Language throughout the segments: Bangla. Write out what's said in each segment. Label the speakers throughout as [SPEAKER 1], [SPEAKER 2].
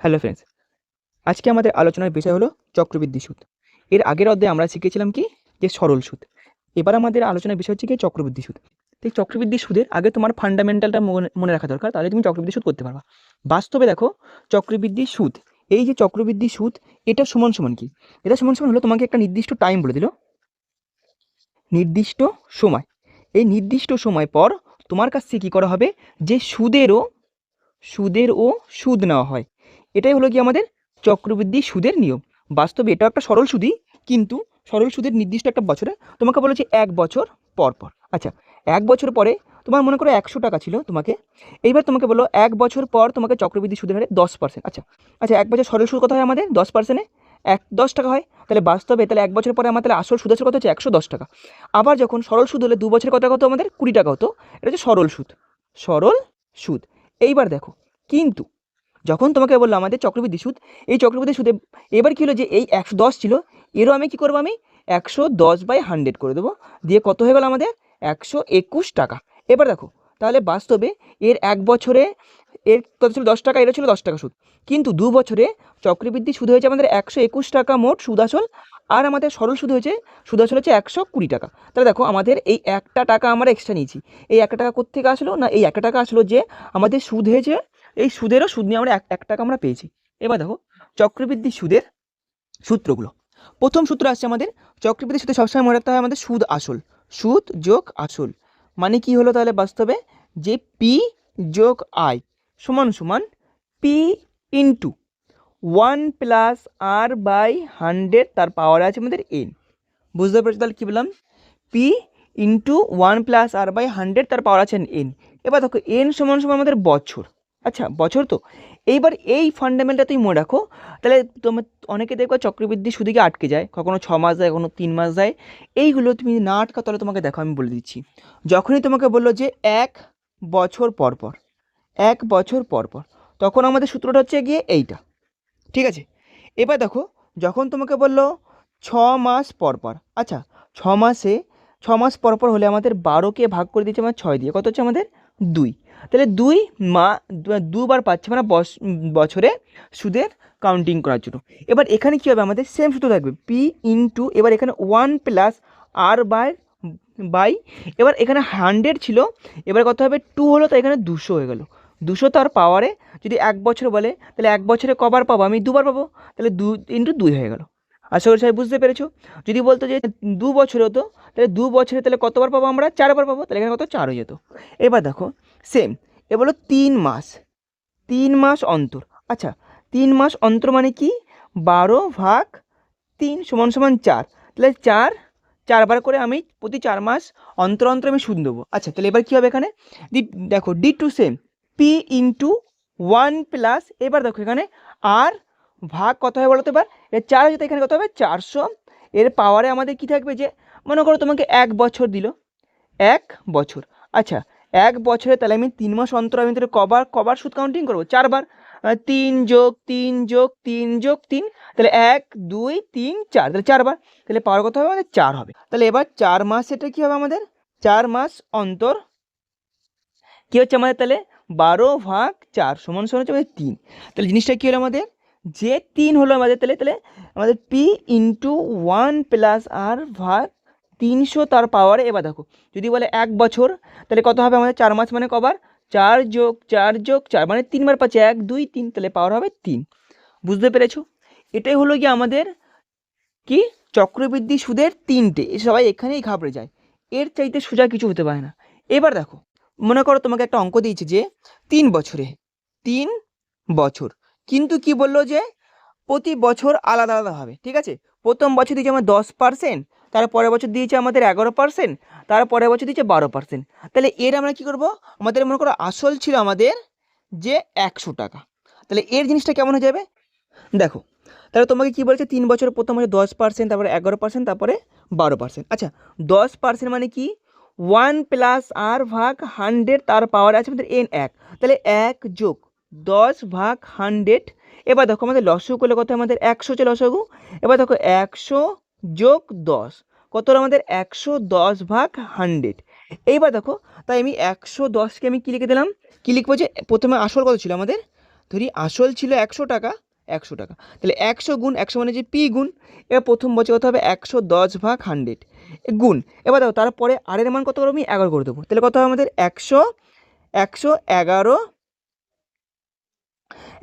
[SPEAKER 1] হ্যালো ফ্রেন্ডস আজকে আমাদের আলোচনার বিষয় হলো চক্রবৃদ্ধি সুদ। এর আগের অধ্যায়ে আমরা শিখেছিলাম কি? যে সরল সুদ। এবার আমাদের আলোচনার বিষয় হচ্ছে কি চক্রবৃদ্ধি সুদ। এই চক্রবৃদ্ধি সুদের আগে তোমার ফান্ডামেন্টালটা মনে মনে রাখা দরকার, তাহলে তুমি চক্রবৃদ্ধি সুদ করতে পারবা। বাস্তবে দেখো, চক্রবৃদ্ধি সুদ, এই যে চক্রবৃদ্ধি সুদ, এটা সমান সমান কি? এটা সমান সমান হলো তোমাকে একটা নির্দিষ্ট টাইম বলে দিল। নির্দিষ্ট সময়। এই নির্দিষ্ট সময় পর তোমার কাছ থেকে কী করা হবে? যে সুদেরও সুদেরও সুদ নেওয়া হয়। এটাই হলো কি আমাদের চক্রবৃদ্ধি সুদের নিয়ম। বাস্তবে এটা একটা সরল সুদই, কিন্তু সরল সুদের নির্দিষ্ট একটা বছরে তোমাকে বলেছে এক বছর পর পর। আচ্ছা এক বছর পরে তোমার মনে করো একশো টাকা ছিল তোমাকে, এইবার তোমাকে বলো এক বছর পর তোমাকে চক্রবৃদ্ধি সুদের হারে দশ পার্সেন্ট আচ্ছা আচ্ছা এক বছর সরল সুদ কত হয় আমাদের? দশ পার্সেন্টে এক, দশ টাকা হয়? তাহলে বাস্তবে তাহলে এক বছর পরে আমার তাহলে আসল সুদ আসল কত হচ্ছে? একশো দশ টাকা। আবার যখন সরল সুদ হলে দু বছর কত কত আমাদের? কুড়ি টাকা হতো। এটা হচ্ছে সরল সুদ। সরল সুদ। এইবার দেখো, কিন্তু যখন তোমাকে বলল আমাদের চক্রবৃদ্ধি সুদ, এই চক্রবৃদ্ধি সুদে, এবার কী হলো যে এই একশো দশ ছিল, এরও আমি কী করব আমি? একশো দশ বাই হান্ড্রেড করে দেবো। দিয়ে কত হয়ে গেল আমাদের? একশো একুশ টাকা। এবার দেখো, তাহলে বাস্তবে এর এক বছরে এর কত ছিল? দশ টাকা এটা ছিল দশ টাকা সুদ। কিন্তু দু বছরে চক্রবৃদ্ধি সুদ হয়েছে আমাদের একশো একুশ টাকা মোট সুদ আসল আর আমাদের সরল সুদ হয়েছে সুদ আসল হচ্ছে একশো কুড়ি টাকা। তাহলে দেখো, আমাদের এই একটা টাকা আমরা এক্সট্রা নিয়েছি। এই একটা টাকা কোথেকে আসলো? না, এই একটা টাকা আসলো যে আমাদের সুদ হয়েছে এই সুদেরও সুদ নিয়ে আমরা এক টাকা আমরা পেয়েছি। এবার দেখো, চক্রবৃদ্ধি সুদের সূত্রগুলো। প্রথম সূত্র আসছে আমাদের, চক্রবৃদ্ধি সুদে সবসময় মনে রাখতে হয় আমাদের সুদ আসল। সুদ যোগ আসল। মানে কি হলো তাহলে বাস্তবে? যে পি যোগ আই সমান সমান P into one plus R by hundred তার পাওয়ার আছে আমাদের এন। বুঝতে পেরেছ তাহলে কী বললাম? P into one plus R by hundred তার পাওয়ার আছে এন। এবার দেখো, এন সমান সমান আমাদের বছর। আচ্ছা বছর তো। এইবার এই ফান্ডামেন্টাল তুমি মনে রাখো। তাহলে তোমার অনেকে দেখবে চক্রবৃদ্ধি সুদিকে আটকে যায়, কখনো ছ মাস যায়, কখনো তিন মাস যায়। এইগুলো তুমি না আটকা তাহলে তোমাকে দেখো, আমি বলে দিচ্ছি। যখনই তোমাকে বলল যে এক বছর পর পর, এক বছর পর পর, তখন আমাদের সূত্রটা হচ্ছে গিয়ে এইটা। ঠিক আছে? এবার দেখো, যখন তোমাকে বলল ছ মাস পর পর আচ্ছা ছ মাসে, ছ মাস পর পর হলে আমাদের বারোকে ভাগ করে দিচ্ছে আমার ছয় দিয়ে, কত হচ্ছে আমাদের? দুই। তাহলে দুই মা, দুবার পাচ্ছে মানে বছরে সুদের কাউন্টিং করার জন্য। এবার এখানে কী হবে? আমাদের সেম সূত্র থাকবে। পি ইন্টু এবার এখানে one plus R by by এবার এখানে হান্ড্রেড ছিল, এবার কত হবে? টু হলো তো এখানে দুশো হয়ে গেল। দুশো তার পাওয়ারে যদি এক বছর বলে, তাহলে এক বছরে কবার পাবো? আমি দুবার পাবো। তাহলে দু ইন্টু দুই হয়ে গেল। আশা করি সবাই বুঝতে পেরেছ। যদি বলতো যে দু বছর হতো, তাহলে দু বছরে তাহলে কতবার পাবো আমরা? চারবার পাবো, তাহলে এখানে কত? চার হয়ে যেত। এবার দেখো সেম এ বলো তিন মাস। তিন মাস অন্তর। আচ্ছা তিন মাস অন্তর মানে কি? বারো ভাগ তিন সমান সমান চার। তাহলে চার, চারবার করে আমি প্রতি চার মাস অন্তর অন্তর আমি সুদ দেবো। আচ্ছা তাহলে এবার কী হবে এখানে? দি, দেখো D to same P into one plus এবার দেখো এখানে আর ভাগ কত হবে বলো তো এবার? এর চার হচ্ছে এখানে কত হবে? চারশো। এর পাওয়ারে আমাদের কি থাকবে যে, মনে করো তোমাকে এক বছর দিল। এক বছর। আচ্ছা এক বছরে তাহলে আমি তিন মাস অন্তর আমি তাহলে কবার কবার সুদ কাউন্টিং করব? চারবার। তিন যোগ তিন যোগ তিন যোগ তিন, তাহলে এক, দুই, তিন, চার। তাহলে চারবার। তাহলে পাওয়ার কত হবে? আমাদের চার হবে। তাহলে এবার চার মাস এটা কী হবে আমাদের? চার মাস অন্তর কী হচ্ছে আমাদের তাহলে? বারো ভাগ চার সমান সমান হচ্ছে আমাদের তিন। তাহলে জিনিসটা কী হলো আমাদের? যে তিন হলো আমাদের, তাহলে তাহলে আমাদের P into one plus R ভাগ তিনশো তার পাওয়ারে এবার দেখো, যদি বলে এক বছর, তাহলে কত হবে আমাদের? চার মাস মানে কবার? চার যোগ চার যোগ, চার মানে তিনবার পাচ্ছে এক, দুই, তিন, তাহলে পাওয়ার হবে তিন। বুঝতে পেরেছ? এটাই হলো কি আমাদের কি? চক্রবৃদ্ধি সুদের তিনটে সবাই এখানেই ঘাবড়ে যায়। এর চাইতে সোজা কিছু হতে পারে না। এবার দেখো, মনে করো তোমাকে একটা অঙ্ক দিয়েছে যে তিন বছরে, তিন বছর কিন্তু কি বলল যে প্রতি বছর আলাদা আলাদা হবে, ঠিক আছে? প্রথম বছর দিয়েছে আমার দশ পার্সেন্ট তার পরের বছর দিয়েছে আমাদের এগারো পার্সেন্ট তার পরের বছর দিয়েছে বারো পার্সেন্ট তাহলে এর আমরা কি করব? আমাদের মনে করো আসল ছিল আমাদের যে একশো টাকা। তাহলে এর জিনিসটা কেমন হয়ে যাবে? দেখো, তাহলে তোমাকে কি বলছে? তিন বছর প্রথম বছর দশ পার্সেন্ট তারপরে এগারো পার্সেন্ট তারপরে বারো পার্সেন্ট আচ্ছা দশ পার্সেন্ট মানে কি? ওয়ান প্লাস আর ভাগ হান্ড্রেড তার পাওয়ার আছে, আমাদের এন এক। তাহলে এক যোগ দশ ভাগ হান্ড্রেড। এবার দেখো আমাদের লসগু করলে কত আমাদের একশো হচ্ছে লসগু। এবার দেখো একশো যোগ দশ, কত আমাদের? একশো দশ ভাগ হান্ড্রেড। এইবার দেখো, তাই আমি একশো দশকে আমি কী লিখে দিলাম? কী লিখব যে, প্রথমে আসল কত ছিল আমাদের? ধরি আসল ছিল একশো টাকা একশো টাকা। তাহলে একশো গুণ, একশো মানে যে পি গুণ, এবার প্রথম বছর কত হবে? একশো দশ ভাগ হান্ড্রেড। গুণ। এবার দেখো, তারপরে আরের মান কত করব আমি? এগারো করে দেবো। তাহলে কত হবে আমাদের? একশো একশো এগারো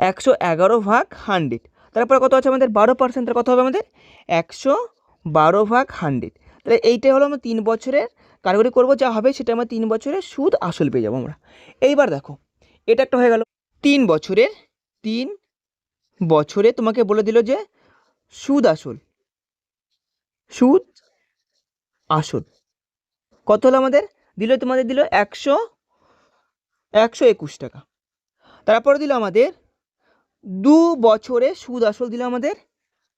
[SPEAKER 1] একশো এগারো ভাগ হান্ড্রেড। তারপরে কত আছে আমাদের? বারো পার্সেন্ট কত হবে আমাদের? একশো বারো ভাগ হান্ড্রেড। তাহলে এইটাই হলো আমরা তিন বছরের কারিগরি করব, যা হবে সেটা আমরা তিন বছরের সুদ আসল পেয়ে যাব আমরা। এইবার দেখো, এটা একটা হয়ে গেল। তিন বছরের, তিন বছরে তোমাকে বলে দিল যে সুদ আসল। সুদ আসল। কত হলো আমাদের? দিল তোমাদের দিল একশো একশো একুশ টাকা। তারপরে দিল আমাদের দু বছরে সুদ আসল দিল আমাদের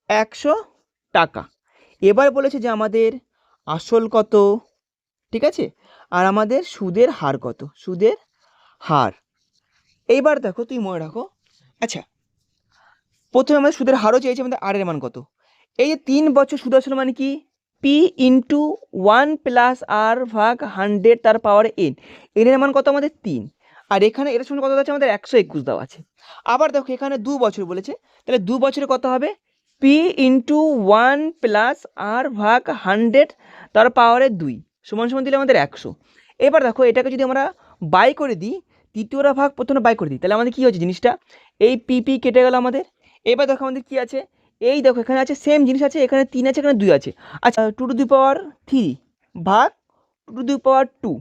[SPEAKER 1] একশো টাকা। এবার বলেছে যে আমাদের আসল কত? ঠিক আছে? আর আমাদের সুদের হার কত? সুদের হার। এইবার দেখো তুই মনে রাখো। আচ্ছা প্রথমে আমাদের সুদের হারও চেয়েছে, আমাদের আরের মান কত? এই যে তিন বছর সুদ আসল মানে কি? P into one plus R ভাগ হান্ড্রেড তার পাওয়ার এন এনের মান কত আমাদের? তিন। আর এখানে এর সঙ্গে কত আছে? আমাদের একশো একুশ দেওয়া আছে। আবার দেখো এখানে দু বছর বলেছে। তাহলে দু বছরে কত হবে? P into one plus R ভাগ হান্ড্রেড তার পাওয়ারে দুই। সমান সমান দিলে আমাদের একশো। এবার দেখো এটাকে যদি আমরা বাই করে দিই তৃতীয়টা ভাগ প্রথমে বাই করে দিই, তাহলে আমাদের কী হচ্ছে জিনিসটা? এই পি পি কেটে গেল আমাদের। এবার দেখো আমাদের কী আছে? এই দেখো এখানে আছে সেম জিনিস আছে, এখানে তিন আছে, এখানে দুই আছে। আচ্ছা two to the power three ভাগ two to the power two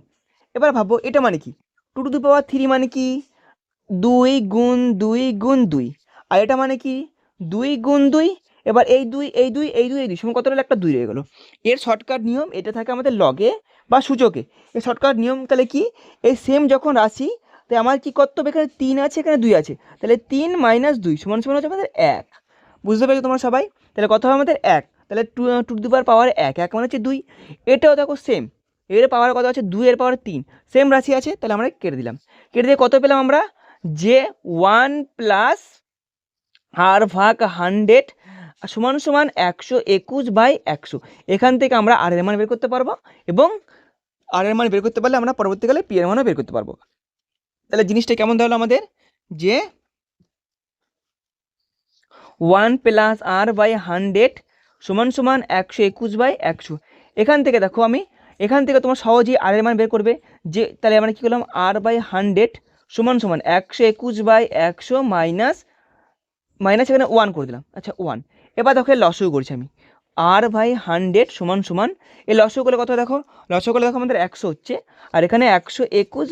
[SPEAKER 1] এবার ভাবো এটা মানে কি? Two to the power three মানে কি? দুই গুণ দুই গুণ দুই। আর এটা মানে কি? দুই গুণ দুই, এবার এই দুই এই দুই এই দুই এই দুই, সময় কত একটা দুই রয়ে গেলো। এর শর্টকাট নিয়ম, এটা থাকে আমাদের লগে বা সূচকে। এই শর্টকাট নিয়ম তাহলে কি? এই সেম যখন রাশি, তাই আমার কি করতে এখানে তিন আছে, এখানে দুই আছে। তাহলে তিন মাইনাস দুই, সমান সমান হচ্ছে আমাদের এক। বুঝতে পেরেছ তোমরা সবাই? তাহলে কত হবে আমাদের এক? তাহলে টু টু পাওয়ার পাওয়ার এক এক মানে হচ্ছে দুই। এটাও দেখো সেম এর পাওয়ার কত আছে? এর পাওয়ার তিন। সেম রাশি আছে, তাহলে আমরা কেটে দিলাম। কেটে দিয়ে কত পেলাম আমরা? যে ওয়ান প্লাস আর ভাগ হান্ড্রেড সমান সমান একশো একুশ বাই একশো। এখান থেকে আমরা আর এর মান বের করতে পারব এবং আর এর মান বের করতে পারলে আমরা পরবর্তীকালে পি এর মানও বের করতে পারব। তাহলে জিনিসটা কেমন ধরলো আমাদের? যে one plus R by hundred সমান সমান একশো একুশ বাই একশো। এখান থেকে দেখো আমি এখান থেকে তোমার সহজেই আর এর মান বের করবে। যে, তাহলে আমরা কী করলাম? আর বাই হান্ড্রেড সমান সমান একশো একুশ বাই একশো মাইনাস মাইনাস এখানে ওয়ান করে দিলাম। আচ্ছা ওয়ান এবার দেখো লসও করছি আমি। আর বাই হান্ড্রেড সমান সমান, এই লসও করলে কত দেখো? লসও করলে দেখো, আমাদের একশো হচ্ছে। আর এখানে একশো একুশ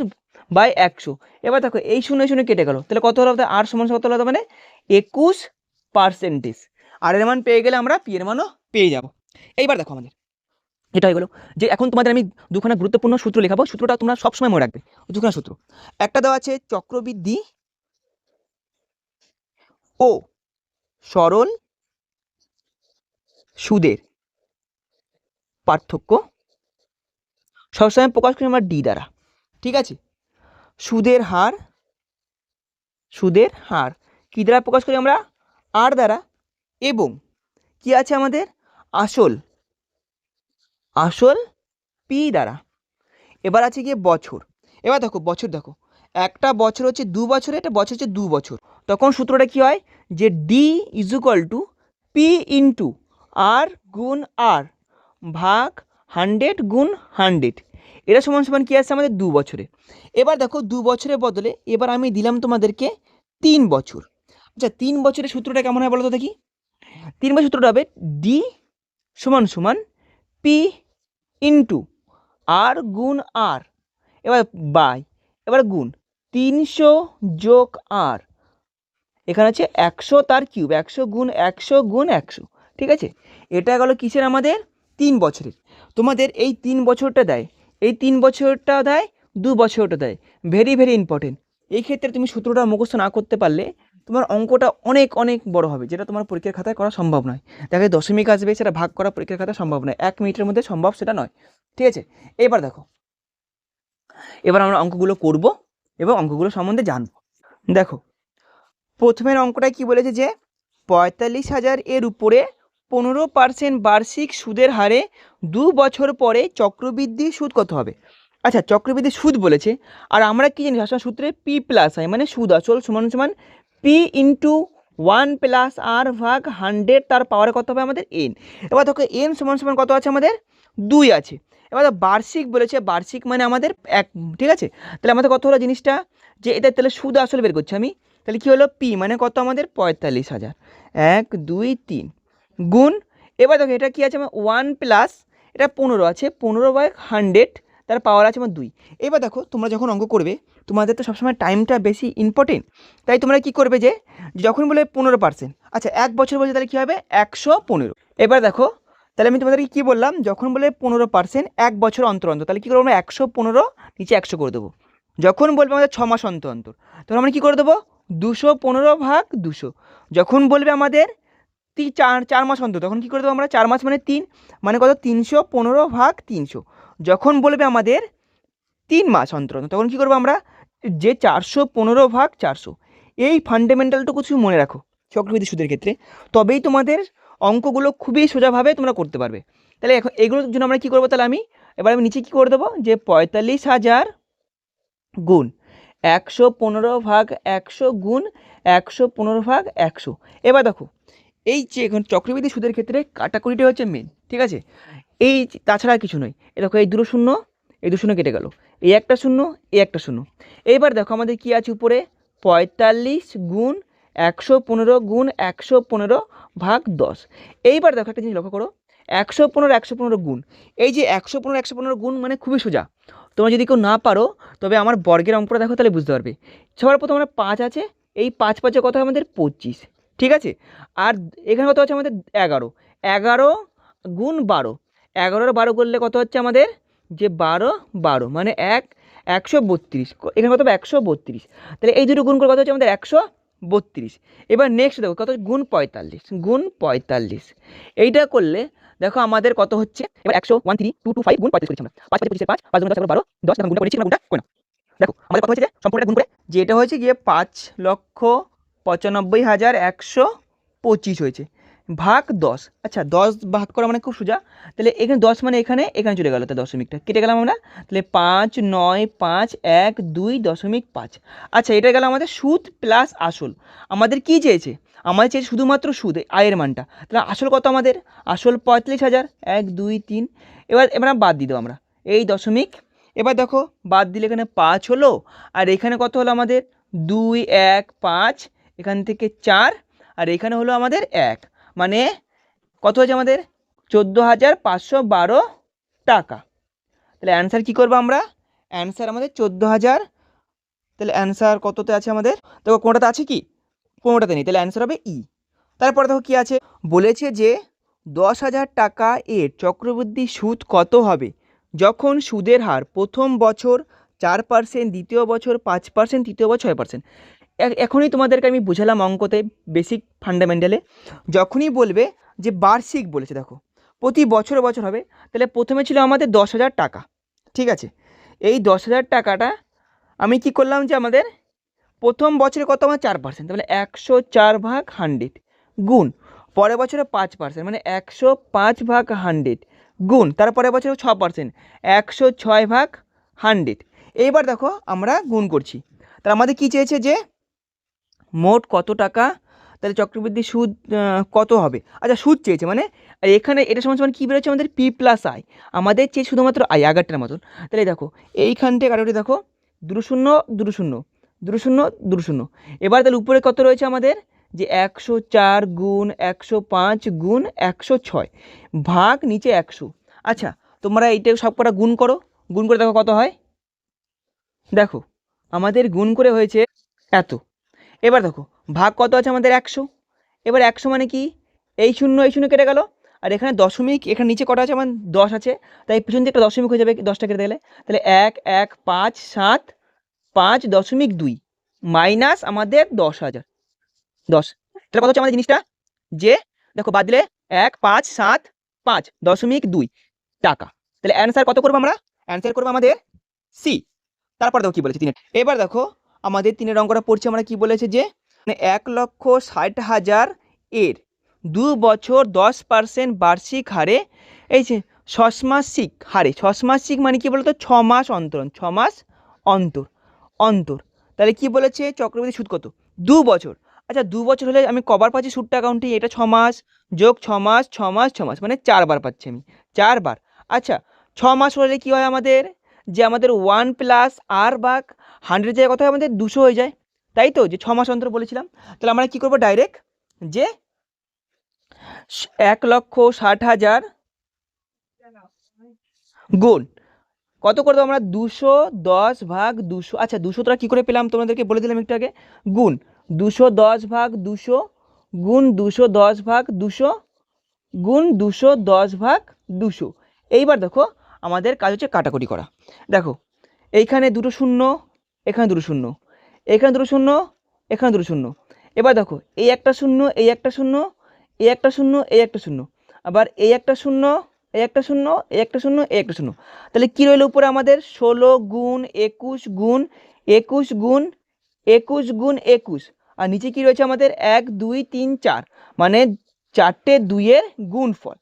[SPEAKER 1] বাই একশো। এবার দেখো, এই শূন্য শূন্য কেটে গেল। তাহলে কত হলো আর সমান কত হলো মানে? একুশ পার্সেন্টেজ আর এর মান পেয়ে গেলে আমরা পি এর মানও পেয়ে যাব। এইবার দেখো আমাদের। এটা হয়ে গেলো যে এখন তোমাদের আমি দুখানা গুরুত্বপূর্ণ সূত্র লেখাবো, সূত্রটা তোমরা সবসময় মনে রাখবে। দুখানা সূত্র। একটা দেওয়া আছে, চক্রবৃদ্ধি, ও সরল সুদের পার্থক্য, সবসময় প্রকাশ করি আমরা ডি দ্বারা, ঠিক আছে? সুদের হার সুদের হার, কী দ্বারা প্রকাশ করি আমরা? আর দ্বারা, এবং কি আছে আমাদের? আসল। আসল পি দ্বারা। এবার আছে গিয়ে বছর। এবার দেখো, বছর দেখো। একটা বছর হচ্ছে দু বছরে, একটা বছর হচ্ছে দু বছর। তখন সূত্রটা কি হয়? যে D is equal to P into R গুণ আর ভাগ হান্ড্রেড গুণ হান্ড্রেড এটা সমান সমান কী আসছে আমাদের? দু বছরে। এবার দেখো, দু বছরের বদলে এবার আমি দিলাম তোমাদেরকে তিন বছর। আচ্ছা তিন বছরের সূত্রটা কেমন হয় বলো তো দেখি? তিন বছর সূত্রটা হবে ডি সমান সমান পি ইন্টু আর গুণ আর এবার বাই এবার গুণ, তিনশো যোগ আর এখানে আছে একশো তার কিউব একশো গুণ একশো গুণ একশো, ঠিক আছে? এটা গেলো কিসের আমাদের? তিন বছরের। তোমাদের এই তিন বছরটা দেয়, এই তিন বছরটা দেয়, দু বছরটা দেয় ভেরি ভেরি ইম্পর্টেন্ট এই ক্ষেত্রে তুমি সূত্রটা মুখস্থ না করতে পারলে তোমার অঙ্কটা অনেক অনেক বড় হবে, যেটা তোমার পরীক্ষার খাতায় করা সম্ভব নয়। দেখা দশমিক আসবে, সেটা ভাগ করা পরীক্ষার খাতায় সম্ভব নয়। এক মিনিটের মধ্যে সম্ভব সেটা নয়। ঠিক আছে? এবার দেখো। এবার আমরা অঙ্কগুলো করব এবং অঙ্কগুলো সম্বন্ধে জানব। দেখো, প্রথমের অঙ্কটায় কি বলেছে যে, পঁয়তাল্লিশ হাজার এর উপরে পনেরো পার্সেন্ট বার্ষিক সুদের হারে দু বছর পরে চক্রবৃদ্ধি সুদ কত হবে? আচ্ছা চক্রবৃদ্ধি সুদ বলেছে। আর আমরা কি জানি ভাষা সূত্রে পি প্লাস হয় মানে সুদ, আসল সমান সমান P into one plus R ভাগ হান্ড্রেড তার পাওয়ারে কত হবে আমাদের এন এবার দেখো এন সমান সমান কত আছে আমাদের? দুই আছে। এবার বার্ষিক বলেছে, বার্ষিক মানে আমাদের এক, ঠিক আছে? তাহলে আমাদের কত হলো জিনিসটা? যে এটা তাহলে সুদ আসলে বের করছি আমি। তাহলে কী হলো? পি মানে কত আমাদের? পঁয়তাল্লিশ হাজার। এক, দুই, তিন গুণ, এবার দেখো এটা কী আছে আমার? ওয়ান প্লাস এটা পনেরো আছে। পনেরো বাই হান্ড্রেড তার পাওয়ার আছে আমার দুই। এবার দেখো তোমরা যখন অঙ্ক করবে তোমাদের তো সবসময় টাইমটা বেশি ইম্পর্টেন্ট তাই তোমরা কি করবে যে, যখন বলে পনেরো পার্সেন্ট আচ্ছা এক বছর বলছে তাহলে কী হবে? একশো পনেরো। এবার দেখো, তাহলে আমি তোমাদেরকে কী বললাম? যখন বলে পনেরো পার্সেন্ট এক বছর অন্তর অন্তর, তাহলে কী করব আমরা একশো পনেরো নিচে একশো করে দেবো। যখন বলবে আমাদের ছ মাস অন্তর অন্তর, তখন আমরা কী করে দেবো? দুশো পনেরো ভাগ দুশো। যখন বলবে আমাদের তি চার চার মাস অন্তর, তখন কী করে দেবো আমরা? চার মাস মানে তিন মানে কত? তিনশো পনেরো ভাগ তিনশো। যখন বলবে আমাদের তিন মাস অন্তর তখন কী করব আমরা? যে চারশো পনেরো ভাগ চারশো। এই ফান্ডামেন্টালটুকু কিছু মনে রাখো চক্রবৃদ্ধি সুদের ক্ষেত্রে। তবেই তোমাদের অঙ্কগুলো খুবই সোজাভাবে তোমরা করতে পারবে। তাহলে এখন এগুলোর জন্য আমরা কী করব তাহলে আমি? এবার আমি নিচে কী করে দেবো? যে পঁয়তাল্লিশ হাজার গুণ একশো পনেরো ভাগ একশো গুণ একশো পনেরো ভাগ একশো। এবার দেখো, এই যে এখন চক্রবৃদ্ধি সুদের ক্ষেত্রে কাটাকুটিটা হচ্ছে মেন ঠিক আছে? এই তাছাড়া কিছু নয়। এ দেখো, এই দুটো শূন্য এই দু শূন্য কেটে গেল। এই একটা শূন্য, এই একটা শূন্য। এইবার দেখো আমাদের কি আছে উপরে? পঁয়তাল্লিশ গুণ একশো পনেরো গুণ একশো পনেরো ভাগ দশ। এইবার দেখো একটা জিনিস লক্ষ্য করো। একশো পনেরো একশো পনেরো গুণ। এই যে একশো পনেরো একশো পনেরো গুণ মানে খুবই সোজা। তোমরা যদি কেউ না পারো, তবে আমার বর্গের অঙ্কটা দেখো তাহলে বুঝতে পারবে। সবার প্রথম আমরা পাঁচ আছে, এই পাঁচ পাঁচে কত হয় আমাদের পঁচিশ, ঠিক আছে? আর এখানে কত আছে আমাদের এগারো? এগারো গুণ বারো। এগারোর বারো করলে কত হচ্ছে আমাদের? যে বারো বারো মানে এক, একশো বত্রিশ। এখানে কত হবে? একশো বত্রিশ। তাহলে এই দুটো গুণ করে কত হচ্ছে আমাদের? একশো বত্রিশ। এবার নেক্সট দেখো, কত গুণ পঁয়তাল্লিশ। গুণ পঁয়তাল্লিশ। এইটা করলে দেখো আমাদের কত হচ্ছে? এবার একশো one three two two five গুণ পঁয়তাল্লিশ আমরা। পাঁচ পাঁচ পাঁচ পাঁচ গুণ দশ বারো, দশ গুণটা করেছি গুণটা করে নাও। দেখো, আমাদের কত হয়েছে? যে সম্পূর্ণটা গুণ করে। যে এটা হয়েছে গিয়ে পাঁচ লক্ষ পঁচানব্বই হাজার একশো পঁচিশ হয়েছে। ভাগ দশ। আচ্ছা দশ ভাগ করা মানে খুব সোজা। তাহলে এখানে দশ মানে এখানে এখানে চলে গেল তাহলে দশমিকটা। কেটে গেলাম আমরা? তাহলে পাঁচ, নয়, পাঁচ, এক, দুই, দশমিক পাঁচ। আচ্ছা এটা গেল আমাদের সুদ প্লাস আসল। আমাদের কি চেয়েছে? আমাদের চেয়েছে শুধুমাত্র সুদ আয়ের মানটা। তাহলে আসল কত আমাদের? আসল পঁয়তাল্লিশ হাজার। এক, দুই, তিন। এবার এবার বাদ দেবো আমরা। এই দশমিক, এবার দেখো, বাদ দিলে এখানে পাঁচ হলো। আর এখানে কত হলো আমাদের? দুই, এক, পাঁচ, এখান থেকে চার। আর এখানে হলো আমাদের এক। মানে কত হয়েছে আমাদের? চোদ্দ হাজার পাঁচশো বারো টাকা। তাহলে অ্যান্সার কী করব আমরা? অ্যান্সার আমাদের চোদ্দ হাজার। তাহলে অ্যান্সার কততে আছে আমাদের? দেখো, কোনটাতে আছে কি? কোনোটাতে নেই। তাহলে অ্যান্সার হবে ই তারপরে দেখো কী আছে? বলেছে যে দশ হাজার টাকা এর চক্রবৃদ্ধি সুদ কত হবে? যখন সুদের হার প্রথম বছর চার পার্সেন্ট দ্বিতীয় বছর পাঁচ পার্সেন্ট তৃতীয় বছর ছয় পার্সেন্ট এখনই তোমাদেরকে আমি বুঝালাম অঙ্কতে বেসিক ফান্ডামেন্টালে যখনই বলবে যে বার্ষিক বলেছে, দেখো, প্রতি বছর বছর হবে, তাহলে প্রথমে ছিল আমাদের দশ হাজার টাকা, ঠিক আছে? এই দশ হাজার টাকাটা আমি কি করলাম যে আমাদের প্রথম বছরে কত আমার চার পার্সেন্ট তাহলে একশো চার ভাগ হান্ড্রেড গুণ, পরের বছরে পাঁচ পার্সেন্ট মানে একশো পাঁচ ভাগ হান্ড্রেড গুণ, তার তারপরের বছরে ছ পার্সেন্ট একশো ছয় ভাগ হান্ড্রেড এইবার দেখো আমরা গুণ করছি। তাহলে আমাদের কী চেয়েছে যে মোট কত টাকা? তাহলে চক্রবৃদ্ধি সুদ কত হবে? আচ্ছা সুদ চেয়েছে মানে এখানে এটা সমান সমান কী বেরোচ্ছে? আমাদের পি প্লাস আই। আমাদের চেয়ে শুধুমাত্র আই, আগারটার মতন। তাহলে দেখো, এইখান থেকে কারোটি দেখো দুটো শূন্য দুটো শূন্য দুটো শূন্য দুটো শূন্য এবার তাহলে উপরে কত রয়েছে আমাদের? যে একশো চার গুণ একশো পাঁচ গুণ একশো ছয়। ভাগ নিচে একশো। আচ্ছা তোমরা এইটা সব কটা গুণ করো। গুণ করে দেখো কত হয়। দেখো, আমাদের গুণ করে হয়েছে এত। এবার দেখো, ভাগ কত আছে আমাদের একশো? এবার একশো মানে কি? এই শূন্য এই শূন্য কেটে গেল। আর এখানে দশমিক, এখানে নিচে কটা আছে? আমার দশ আছে। তাই পিছন দিয়ে একটা দশমিক হয়ে যাবে, দশটা কেটে গেলে। তাহলে এক এক, পাঁচ, সাত, পাঁচ, দশমিক দুই। মাইনাস আমাদের দশ হাজার। দশ। তাহলে কত হচ্ছে আমাদের জিনিসটা? যে, দেখো বাদ দিলে, এক, পাঁচ, সাত, পাঁচ, দশমিক দুই টাকা। তাহলে অ্যান্সার কত করব আমরা? অ্যান্সার করব আমাদের সি তারপর দেখো কী বলেছে তিনের। এবার দেখো আমাদের তিনের অঙ্কটা পড়ছি আমরা কি বলেছে যে মানে এক লক্ষ ষাট হাজার এর দু বছর দশ পার্সেন্ট বার্ষিক হারে, এই যে ষষ্মাসিক হারে ষষ্মাসিক মানে কি বলতো? ছ মাস অন্তর, ছ মাস অন্তর অন্তর। তাহলে কি বলেছে? চক্রবৃদ্ধি সুদ কত? দু বছর। আচ্ছা দু বছর হলে আমি কবার পাচ্ছি সুদটা অ্যাকাউন্টে এটা ছ মাস যোগ ছ মাস ছ মাস ছ মাস মানে চারবার পাচ্ছি আমি, চারবার। আচ্ছা ছ মাস হলে কী হয় আমাদের? যে আমাদের ওয়ান প্লাস আর বাঘ হান্ড্রেড জায়গায় কথা আমাদের দুশো হয়ে যায়। তাই তো? যে ছ মাস অন্তর বলেছিলাম। তাহলে আমরা কী করব ডাইরেক্ট যে এক লক্ষ ষাট হাজার গুণ। কত করে দেবো আমরা? দুশো দশ ভাগ দুশো। আচ্ছা দুশো তোরা কী করে পেলাম? তোমাদেরকে বলে দিলাম একটু আগে। গুণ। দুশো দশ ভাগ দুশো গুণ দুশো দশ ভাগ দুশো গুণ দুশো দশ ভাগ দুশো। এইবার দেখো, আমাদের কাজ হচ্ছে কাটাকুটি করা। দেখো, এইখানে দুটো শূন্য এখানে দুটো শূন্য। এখানে দুটো শূন্য, এখানে দুটো শূন্য। এবার দেখো, এই একটা শূন্য, এই একটা শূন্য, এই একটা শূন্য, এই একটা শূন্য। আবার এই একটা শূন্য, এই একটা শূন্য, এই একটা শূন্য, এই একটা শূন্য। তাহলে কী রইল উপরে আমাদের? ষোলো গুণ একুশ গুণ একুশ গুণ একুশ গুণ একুশ। আর নিচে কি রয়েছে আমাদের? এক, দুই, তিন, চার। মানে চারটে দুইয়ের গুণ ফল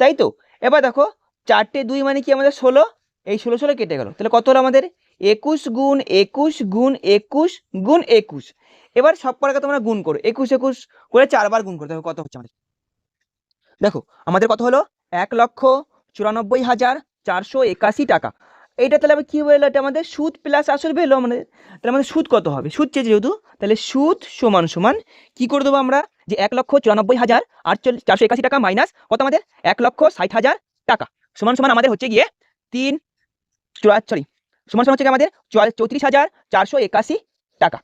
[SPEAKER 1] তাই তো? এবার দেখো, চারটে দুই মানে কি আমাদের? ষোলো। এই ষোলো ষোলো কেটে গেল। তাহলে কত হলো আমাদের? একুশ গুণ একুশ গুণ একুশ গুণ একুশ। এবার সব কটাকে তোমরা গুণ করো। একুশ একুশ করে চারবার গুণ করতে হবে কত হচ্ছে আমাদের। দেখো, আমাদের কত হলো? এক লক্ষ চুরানব্বই হাজার চারশো একাশি টাকা। এইটা তাহলে আবার কী হলো এটা আমাদের সুদ প্লাস আসল বেরোলো আমাদের। তাহলে আমাদের সুদ কত হবে? সুদ চেয়েছে যেহেতু, তাহলে সুদ সমান সমান কি করে দেবো আমরা? যে এক লক্ষ চুরানব্বই হাজার আটচল্লিশ চারশো একাশি টাকা মাইনাস কত আমাদের? এক লক্ষ ষাট হাজার টাকা। সমান সমান আমাদের হচ্ছে গিয়ে তিন, চুরা সরি সমান সমান হচ্ছে আমাদের চৌত্রিশ হাজার চারশো একাশি টাকা।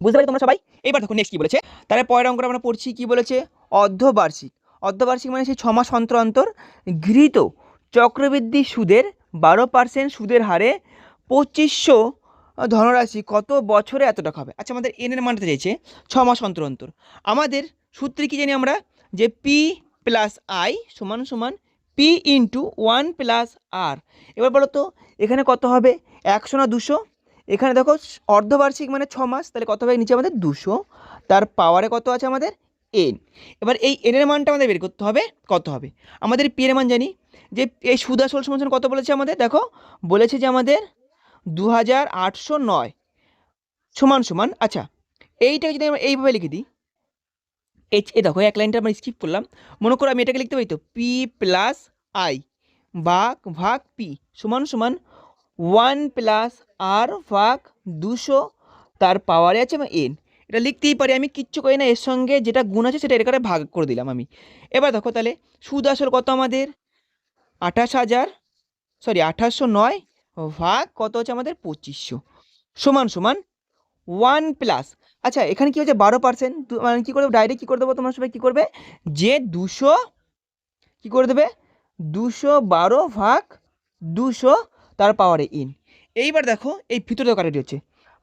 [SPEAKER 1] বুঝতে পারি তোমরা সবাই? এবার দেখো নেক্সট কী বলেছে? তাহলে পরের অঙ্কটা আমরা পড়ছি কি বলেছে? অর্ধবার্ষিক। অর্ধবার্ষিক মানে সেই ছ মাস অন্তর অন্তর গৃহীত চক্রবৃদ্ধি সুদের বারো পার্সেন্ট সুদের হারে পঁচিশশো ধনরাশি কত বছরে এত টাকা হবে? আচ্ছা আমাদের এনের মানটা চাইছে ছ মাস অন্তর অন্তর। আমাদের সূত্রে কি জানি আমরা? যে পি প্লাস আই সমান সমান P into one plus R এবার বলো তো, এখানে কত হবে? একশো না দুশো? এখানে দেখো, অর্ধবার্ষিক মানে ছ মাস, তাহলে কত হবে? নিচে আমাদের দুশো। তার পাওয়ারে কত আছে আমাদের? এন এবার এই এনের মানটা আমাদের বের করতে হবে, কত হবে? আমাদের পি এর মান জানি? যে এই সুদ সমান সমান কত বলেছে আমাদের? দেখো, বলেছে যে আমাদের দু হাজার আটশো নয়। সমান সমান আচ্ছা এইটাকে যদি আমরা এইভাবে লিখে দিই এই এ দেখো, এক লাইনটা আমরা স্কিপ করলাম। মনে করো আমি এটাকে লিখতে পারি তো পি প্লাস আই ভাগ ভাগ পি সমান সমান ওয়ান প্লাস আর ভাগ দুশো তার পাওয়ারে আছে আমার এন এটা লিখতেই পারি, আমি কিচ্ছু করি না, এর সঙ্গে যেটা গুণ আছে সেটা এর ভাগ করে দিলাম আমি। এবার দেখো তাহলে, সুদ আসল কত আমাদের? আঠাশ হাজার সরি আঠাশশো নয় ভাগ কত হচ্ছে আমাদের? পঁচিশশো। সমান সমান ওয়ান প্লাস আচ্ছা এখানে কী হচ্ছে বারো পার্সেন্ট মানে কী করবে? ডাইরেক্ট কী করে দেবো? তোমার সবাই কী করবে? যে দুশো, কী করে দেবে? দুশো বারো ভাগ দুশো তার পাওয়ারে ইন এইবার দেখো, এই ভিতরে কাটাটি হচ্ছে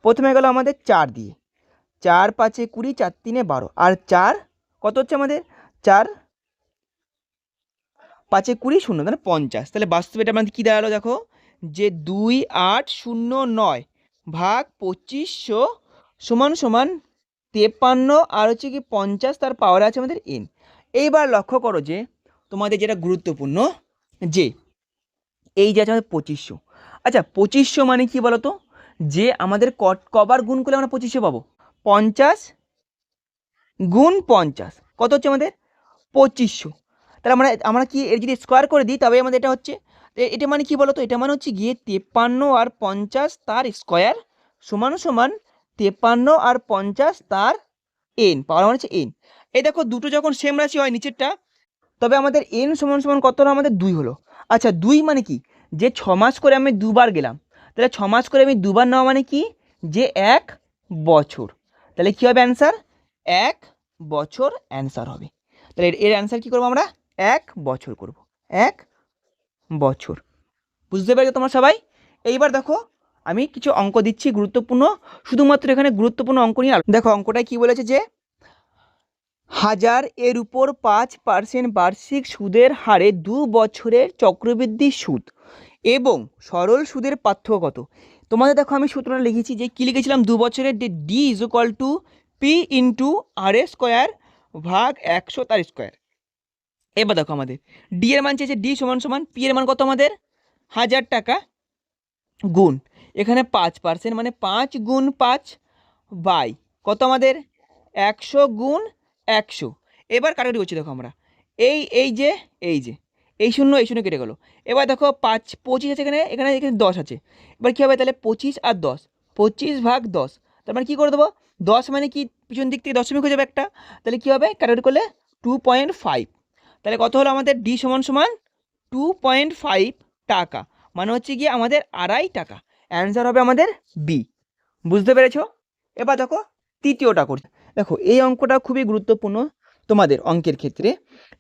[SPEAKER 1] প্রথমে গেল আমাদের চার দিয়ে। চার পাঁচে কুড়ি, চার তিনে বারো। আর চার, কত হচ্ছে আমাদের? চার পাঁচে কুড়ি শূন্য, তাহলে পঞ্চাশ। তাহলে বাস্তবে এটা আমাদের কী দাঁড়াল দেখো? যে দুই আট শূন্য নয় ভাগ পঁচিশশো সমান সমান তেপান্ন আর হচ্ছে কি পঞ্চাশ, তার পাওয়ার আছে আমাদের এন এইবার লক্ষ্য করো যে, তোমাদের যেটা গুরুত্বপূর্ণ, যে এই যে আছে আমাদের পঁচিশশো। আচ্ছা পঁচিশশো মানে কি বলো তো যে আমাদের ক- কবার গুণ করলে আমরা পঁচিশশো পাবো। পঞ্চাশ গুণ পঞ্চাশ, কত হচ্ছে আমাদের? পঁচিশশো। তাহলে আমরা আমরা কি এর যদি স্কোয়ার করে দিই, তবে আমাদের এটা হচ্ছে এটা মানে কি বলো তো এটা মানে হচ্ছে গিয়ে তেপ্পান্ন আর পঞ্চাশ তার স্কোয়ার সমান সমান তেপ্পান্ন আর পঞ্চাশ তার এন পাওয়ার মানে হচ্ছে এন এই দেখো, দুটো যখন সেম রাশি হয় নিচেরটা, তবে আমাদের এন সমান সমান কত হলো? আমাদের দুই হলো। আচ্ছা দুই মানে কি? যে ছ মাস করে আমি দুবার গেলাম। তাহলে ছ মাস করে আমি দুবার নেওয়া মানে কি? যে এক বছর। তাহলে কী হবে অ্যান্সার এক বছর অ্যান্সার হবে। তাহলে এর- অ্যান্সার কী করব আমরা? এক বছর করব। এক বছর। বুঝতে পেরেছ তোমরা সবাই? এইবার দেখো আমি কিছু অঙ্ক দিচ্ছি গুরুত্বপূর্ণ, শুধুমাত্র এখানে গুরুত্বপূর্ণ অঙ্ক নিয়ে দেখো অঙ্কটায় কী বলেছে যে, হাজার এর উপর পাঁচ পার্সেন্ট বার্ষিক সুদের হারে দু বছরের চক্রবৃদ্ধি সুদ এবং সরল সুদের পার্থক্য কত? তোমাদের দেখো, আমি সূত্রটা লিখেছি যে, কী লিখেছিলাম? দু বছরের যে D is equal to P into R square ভাগ একশো তার স্কোয়ার এবার দেখো আমাদের ডি এর মান চেয়েছে ডি সমান সমান পি এর মান কত আমাদের? হাজার টাকা গুণ। এখানে পাঁচ পার্সেন্ট মানে পাঁচ গুণ পাঁচ বাই। কত আমাদের? একশো গুণ একশো। এবার কাটাকাটি করছি দেখো আমরা। এই এই যে এই যে। এই শূন্য এই শূন্য কেটে গেলো। এবার দেখো পাঁচ, পঁচিশ আছে এখানে এখানে এখানে দশ আছে। এবার কী হবে তাহলে? পঁচিশ আর দশ। পঁচিশ ভাগ দশ। তার মানে কী করে দেবো? দশ মানে কি? পিছন দিক থেকে দশমিক হয়ে যাবে একটা। তাহলে কী হবে? কাটাকাটি করলে টু পয়েন্ট ফাইভ। তাহলে কত হলো আমাদের? ডি সমান সমান টু পয়েন্ট ফাইভ টাকা। মানে হচ্ছে গিয়ে আমাদের আড়াই টাকা। অ্যান্সার হবে আমাদের বি বুঝতে পেরেছ? এবার দেখো তৃতীয়টা করছে। দেখো, এই অঙ্কটা খুবই গুরুত্বপূর্ণ তোমাদের অঙ্কের ক্ষেত্রে।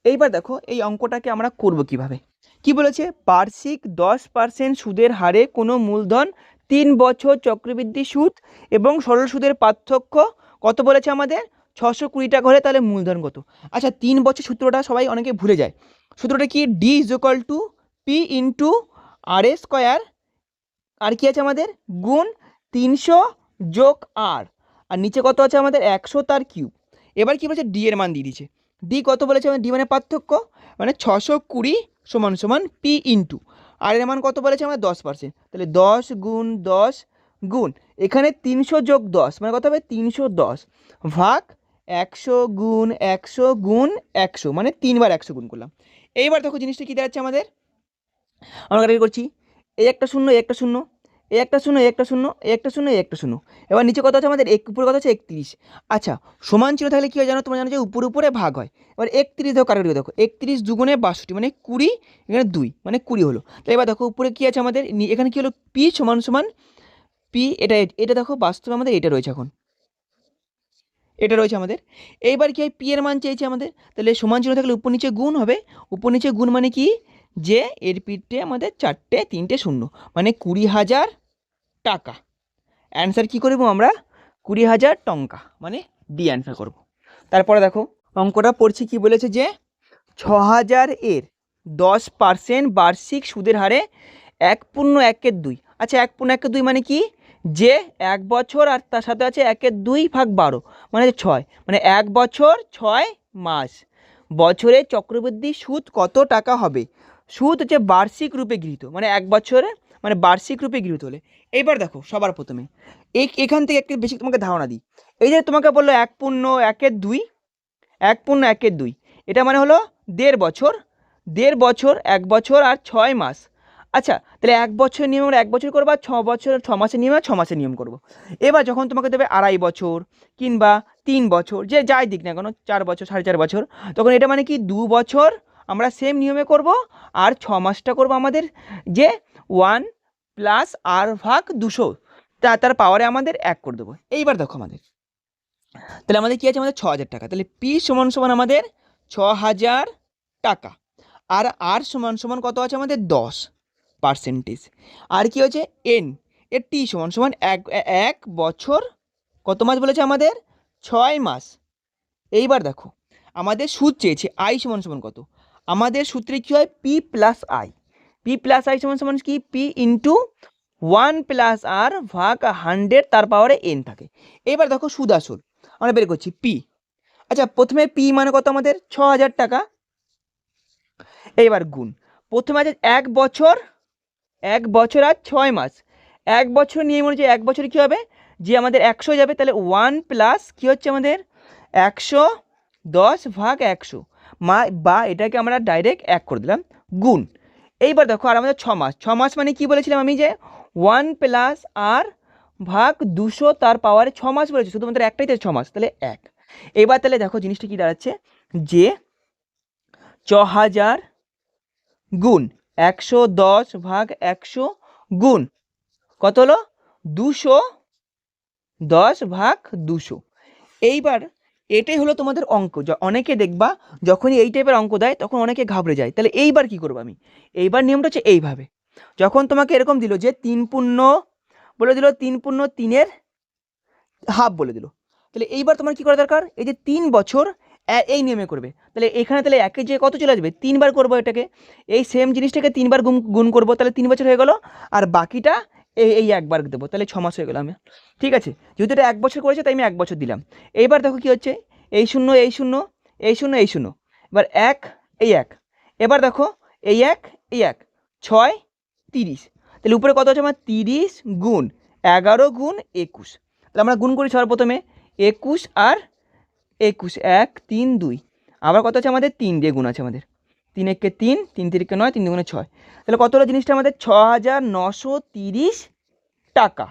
[SPEAKER 1] এইবার দেখো এই অঙ্কটাকে আমরা করব কীভাবে? কি বলেছে? বার্ষিক দশ পার্সেন্ট সুদের হারে কোনো মূলধন, তিন বছর চক্রবৃদ্ধি সুদ এবং সরল সুদের পার্থক্য কত বলেছে আমাদের? ছশো কুড়ি টাকা হলে তাহলে মূলধন কত? আচ্ছা তিন বছর সূত্রটা সবাই অনেকে ভুলে যায়। সূত্রটা কি? D is equal to P into R A square আর কি আছে আমাদের? গুণ তিনশো যোগ আর। আর নিচে কত আছে আমাদের? একশো তার কিউব। এবার কি বলছে? ডি এর মান দিয়ে দিচ্ছে ডি কত বলেছে আমাদের? ডি মানে পার্থক্য। মানে ছশো কুড়ি সমান সমান পি ইন্টু আর এর মান কত বলেছে আমাদের? দশ পার্সেন্ট তাহলে দশ গুণ দশ গুণ। এখানে তিনশো যোগ দশ। মানে কত হবে? তিনশো দশ। ভাগ একশো গুণ একশো গুণ একশো। মানে তিনবার একশো গুণ করলাম। এইবার দেখো জিনিসটা কী দাঁড়াচ্ছে আমাদের? আমরা করছি। এই একটা শূন্য একটা শূন্য, এই একটা শূন্য একটা শূন্য একটা শূন্য একটা শূন্য। এবার নিচে কত আছে আমাদের? এক, উপরে কত আছে? একত্রিশ। আচ্ছা সমান ছিল থাকলে কী হয় জানো? তোমরা জানো যে উপরে উপরে ভাগ হয়। এবার একত্রিশ দেখো কাটাকাটি দেখো। একত্রিশ দুগুণে বাষট্টি মানে কুড়ি, এখানে দুই মানে কুড়ি হলো। তাহলে এবার দেখো উপরে কী আছে আমাদের? এখানে কী হলো? পি সমান সমান পি, এটা এটা দেখো বাস্তবে আমাদের এটা রয়েছে এখন। এটা রয়েছে আমাদের। এইবার কি হয়? পি এর মান চেয়েছে আমাদের। তাহলে সমান চিহ্ন থাকলে উপর নিচে গুণ হবে। উপর নিচে গুণ মানে কি? যে এর পিঠে আমাদের চারটে, তিনটে শূন্য মানে কুড়ি হাজার টাকা। অ্যান্সার কী করব আমরা? কুড়ি হাজার টঙ্কা মানে ডি অ্যান্সার করব। তারপরে দেখো, অঙ্কটা পড়ছি কি বলেছে যে, ছ হাজার এর দশ পার্সেন্ট বার্ষিক সুদের হারে এক পূর্ণ একের দুই। আচ্ছা এক পূর্ণ একের দুই মানে কি? যে এক বছর আর তার সাথে আছে একের দুই ভাগ বারো মানে ছয় মানে এক বছর ছয় মাস। বছরে চক্রবৃদ্ধি সুদ কত টাকা হবে? সুদ হচ্ছে বার্ষিক রূপে গৃহীত মানে এক বছরে মানে বার্ষিক রূপে গৃহীত হলে। এইবার দেখো, সবার প্রথমে। এই এখান থেকে একটু বেশি তোমাকে ধারণা দিই। এই যে তোমাকে বলল এক পূর্ণ, একের দুই, এক পূর্ণ, একের দুই। এটা মানে হলো দেড় বছর দেড় বছর, এক বছর আর ছয় মাস। আচ্ছা তাহলে এক বছর নিয়ম এক বছর করব আর ছ বছর, ছ মাসের নিয়ম ছ মাসের নিয়ম করব। এবার যখন তোমাকে দেবে আড়াই বছর কিংবা তিন বছর, যে যাই দিক না কেন, চার বছর, সাড়ে চার বছর, তখন এটা মানে কি দু বছর আমরা সেম নিয়মে করব, আর ছ মাসটা করব আমাদের যে ওয়ান প্লাস আর ভাগ দুশো, তা তার পাওয়ারে আমাদের এক করে দেবো। এইবার দেখো আমাদের। তাহলে আমাদের কী আছে? আমাদের ছ হাজার টাকা। তাহলে পি সমান সমান আমাদের ছ হাজার টাকা। আর আর সমান সমান কত আছে? আমাদের দশ পার্সেন্টেজ আর কি হচ্ছে এন এর টি সমান সমান এক এক বছর কত মাস বলেছে আমাদের? ছয় মাস। এইবার দেখো, আমাদের সুদ চেয়েছে আই সমান সমান কত? আমাদের সূত্রে কী হয়? P plus I P plus I সমান সমান কি? P into one plus R ভাগ হান্ড্রেড তার পাওয়ারে এন থাকে। এবার দেখো সুদ আসল আমরা বের করছি পি আচ্ছা প্রথমে পি মানে কত আমাদের? ছ হাজার টাকা। এইবার গুণ, প্রথমে আছে এক বছর এক বছর আর ছয় মাস। এক বছর নিয়ম অনুযায়ী এক বছর কী হবে? যে আমাদের একশো যাবে, তাহলে ওয়ান প্লাস কী হচ্ছে আমাদের? একশো দশ ভাগ একশো। মা, বা এটাকে আমরা ডাইরেক্ট এক করে দিলাম। গুণ। এইবার দেখো আর আমাদের ছ মাস। ছ মাস মানে কি বলেছিলাম আমি যে ওয়ান প্লাস আর ভাগ দুশো তার পাওয়ারে ছ মাস বলেছে, শুধুমাত্র একটাই তো ছ মাস, তাহলে এক। এবার তাহলে দেখো জিনিসটা কি দাঁড়াচ্ছে? যে ছ হাজার গুণ একশো দশ ভাগ একশো গুণ কত হলো? দুশো দশ ভাগ দুশো। এইবার এটাই হলো তোমাদের অঙ্ক। অনেকে দেখবা যখনই এই টাইপের অঙ্ক দেয়, তখন অনেকে ঘাবড়ে যায়। তাহলে এইবার কি করব আমি? এইবার নিয়মটা হচ্ছে এইভাবে। যখন তোমাকে এরকম দিল যে তিন পূর্ণ বলে দিল, তিন পূর্ণ তিনের হাফ বলে দিল। তাহলে এইবার তোমার কি করা দরকার? এই যে তিন বছর এই নিয়মে করবে। তাহলে এখানে তাহলে একে যে কত চলে আসবে? তিনবার করব এটাকে। এই সেম জিনিসটাকে তিনবার গুণ গুণ করব, তাহলে তিন বছর হয়ে গেল। আর বাকিটা এই এই একবার দেবো, তাহলে ছ মাস হয়ে গেল আমি। ঠিক আছে, যেহেতু এটা এক বছর করেছে, তাই আমি এক বছর দিলাম। এইবার দেখো কি হচ্ছে, এই শূন্য এই শূন্য এই শূন্য এই শূন্য। এবার এক, এই এক। এবার দেখো, এই এক এই এক। ছয়, তিরিশ। তাহলে উপরে কত আছে আমার? তিরিশ গুণ, এগারো গুণ একুশ। তাহলে আমরা গুণ করি সবার প্রথমে একুশ আর একুশ, এক, তিন, দুই। আবার কত আছে আমাদের? তিন দিয়ে গুণ আছে আমাদের। তিন একে তিন তিন তিরিকে নয়, তিন দুগুণে ছয়। তাহলে কত হলো জিনিসটা আমাদের? ছ হাজার নশো তিরিশ টাকা।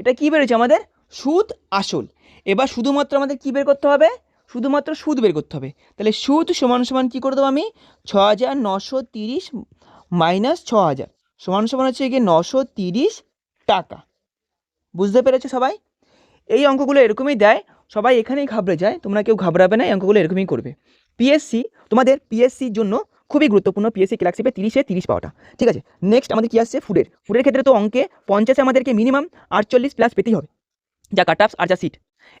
[SPEAKER 1] এটা কি বেরোচ্ছে আমাদের? সুদ আসল। এবার শুধুমাত্র আমাদের কি বের করতে হবে? শুধুমাত্র সুদ বের করতে হবে। তাহলে সুদ সমান সমান কী করে দেবো আমি? ছ হাজার নশো তিরিশ মাইনাস ছ হাজার সমান সমান হচ্ছে গিয়ে নশো তিরিশ টাকা। বুঝতে পেরেছ সবাই? এই অঙ্কগুলো এরকমই দেয়। সবাই এখানেই ঘাবড়ে যায়। তোমরা কেউ ঘাবড়াবে না, এই অঙ্কগুলো এরকমই করবে। পিএসসি তোমাদের পিএসসির জন্য খুবই গুরুত্বপূর্ণ পিএসসি ক্লাসিপে তিরিশে তিরিশ পাওয়াটা। ঠিক আছে? নেক্সট আমাদের কি আসছে? ফুডের ফুডের ক্ষেত্রে তো অঙ্কে পঞ্চাশে আমাদেরকে মিনিমাম আটচল্লিশ প্লাস পেতেই হবে। যা কাট আর যা সিট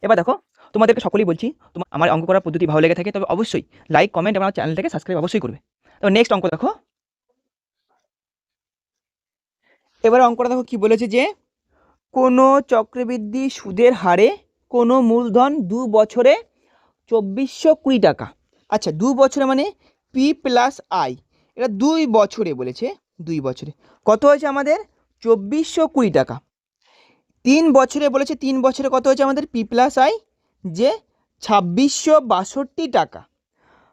[SPEAKER 1] এবার দেখো, তোমাদেরকে সকলেই বলছি তোমার আমার অঙ্ক করার পদ্ধতি ভালো লেগে থাকে, তবে অবশ্যই লাইক কমেন্ট আমার চ্যানেলটাকে সাবস্ক্রাইব অবশ্যই করবে। তো নেক্সট অঙ্ক দেখো। এবার অঙ্কটা দেখো কি বলেছে যে, কোনো চক্রবৃদ্ধি সুদের হারে কোনো মূলধন দু বছরে চব্বিশশো কুড়ি টাকা। আচ্ছা দু বছরে মানে পি প্লাস আই এটা দুই বছরে বলেছে, দুই বছরে। কত হয়েছে আমাদের? চব্বিশশো কুড়ি টাকা। তিন বছরে বলেছে, তিন বছরে কত হয়েছে আমাদের? পি প্লাস আই যে ছাব্বিশশো বাষট্টি টাকা।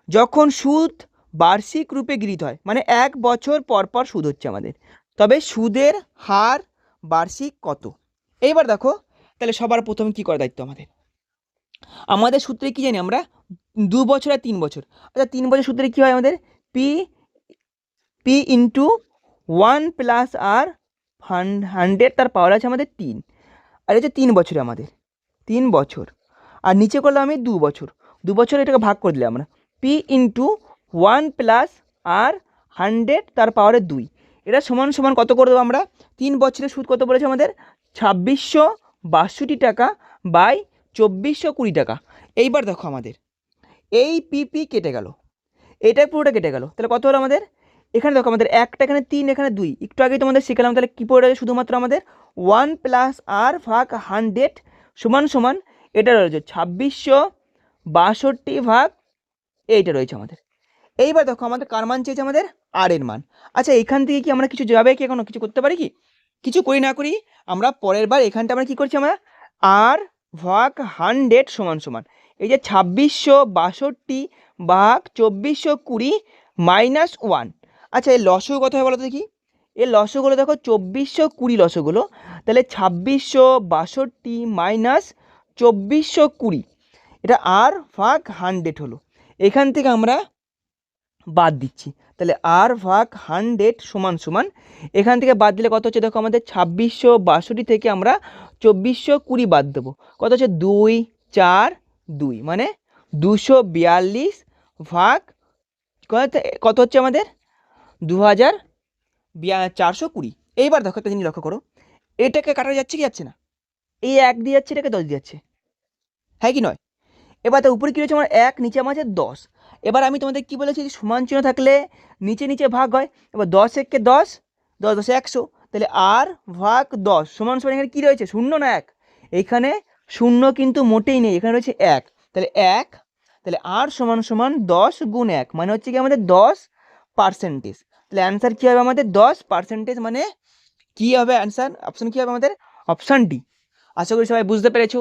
[SPEAKER 1] যখন সুদ বার্ষিক রূপে গৃহীত হয় মানে এক বছর পর পর সুদ হচ্ছে আমাদের। তবে সুদের হার বার্ষিক কত? এইবার দেখো, তাহলে সবার প্রথম কি করা দায়িত্ব আমাদের? আমাদের সূত্রে কি জানি আমরা? দু বছর আর তিন বছর। আচ্ছা তিন বছর সূত্রে কী হয় আমাদের? P P into one plus R hundred তার পাওয়ার আছে আমাদের তিন। আর হচ্ছে তিন বছরে আমাদের। তিন বছর। আর নিচে করলাম আমি দু বছর। দু বছর এটাকে ভাগ করে দিলাম আমরা। P into one plus R hundred তার পাওয়ারে দুই। এটা সমান সমান কত করে দেবো আমরা? তিন বছরের সুদ কত বলেছে আমাদের? ছাব্বিশশো বাষট্টি টাকা বাই চব্বিশশো কুড়ি টাকা। এইবার দেখো আমাদের। এই পিপি কেটে গেল। এটা পুরোটা কেটে গেল। তাহলে কত হলো আমাদের? এখানে দেখো আমাদের একটা, এখানে তিন, এখানে দুই। একটু আগেই তোমাদের শিখালাম তাহলে কী পড়ে শুধুমাত্র আমাদের ওয়ান প্লাস আর ভাগ হান্ড্রেড সমান সমান এটা রয়েছে। ছাব্বিশশো বাষট্টি ভাগ এইটা রয়েছে আমাদের। এইবার দেখো আমাদের কার মান চেয়েছে আমাদের? আর এর মান। আচ্ছা এখান থেকে কি আমরা কিছু যাবে কি এখনও কিছু করতে পারি কি? কিছু করি না করি, আমরা পরের বার এখানটা আমরা কি করছি আমরা? আর ভাগ হান্ড্রেড সমান সমান। এই যে ছাব্বিশশো বাষট্টি ভাগ চব্বিশশো কুড়ি মাইনাস ওয়ান। আচ্ছা এই কত হয় বলো দেখি? এই লসগুলো দেখো, চব্বিশশো কুড়ি লসগুলো। তাহলে ছাব্বিশশো বাষট্টি মাইনাস চব্বিশশো কুড়ি। এটা আর ভাগ হান্ড্রেড হলো। এখান থেকে আমরা বাদ দিচ্ছি। তাহলে আর ভাগ হান্ড্রেড সমান সমান, এখান থেকে বাদ দিলে কত হচ্ছে? দেখো আমাদের ছাব্বিশশো বাষট্টি থেকে আমরা চব্বিশশো কুড়ি বাদ দেবো। কত হচ্ছে? দুই, চার, দুই মানে দুশো বিয়াল্লিশ ভাগ কত হচ্ছে? আমাদের? দু হাজার চারশো কুড়ি। এইবার দেখো একটা জিনিস লক্ষ্য করো, এটাকে কাটা যাচ্ছে কি যাচ্ছে না? এই এক দিয়ে যাচ্ছে, এটাকে দশ দিয়ে যাচ্ছে। হ্যাঁ কি নয়? এবার তার উপরে কী রয়েছে? আমার এক, নিচে আমার আছে দশ। এবার আমি তোমাদের কী বলেছি সমান চিহ্ন থাকলে নিচে নিচে ভাগ হয়, এবার দশ একে দশ দশ দশে একশো, তাহলে আর ভাগ দশ, সমান সমান এখানে কী রয়েছে? শূন্য না এক? এখানে শূন্য কিন্তু মোটেই নেই, এখানে রয়েছে এক। তাহলে এক, তাহলে আর সমান সমান দশ গুণ এক মানে হচ্ছে কি আমাদের দশ পার্সেন্টেজ তাহলে অ্যান্সার কী হবে আমাদের? দশ পার্সেন্টেজ মানে কী হবে? অ্যান্সার অপশান কী হবে আমাদের? অপশান ডি আশা করি সবাই বুঝতে পেরেছ।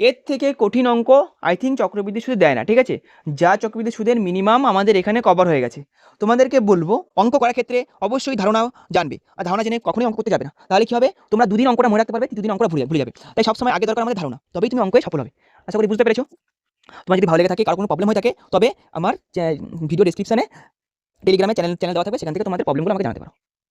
[SPEAKER 1] এর থেকে কঠিন অঙ্ক আই থিঙ্ক চক্রবৃদ্ধি সুদে দেয় না, ঠিক আছে? যা চক্রবৃদ্ধি সুদের মিনিমাম আমাদের এখানে কভার হয়ে গেছে। তোমাদেরকে বলব, অঙ্ক করার ক্ষেত্রে অবশ্যই ধারণাও জানবে। আর ধারণা জেনে কখনোই অঙ্ক করতে যাবে না। তাহলে কী হবে? তোমরা দুদিন অঙ্কটা মনে রাখতে পারবে দুদিন অঙ্কটা ভুলে ভুলে যাবে। তাই সবসময় আগে দরকার আমাদের ধারণা। তবেই তুমি অঙ্কে সফল হবে। আশা করি বুঝতে পেরেছ? তোমার যদি ভালো লেগে থাকে, কারও কোনো প্রবলেম হয়ে থাকে, তবে আমার ভিডিও ডিসক্রিপশানে টেলিগ্রামে চ্যানেল চ্যানেল দেওয়া থাকবে, সেখান থেকে তোমাদের প্রবলেমগুলো আমাকে জানাতে পারো।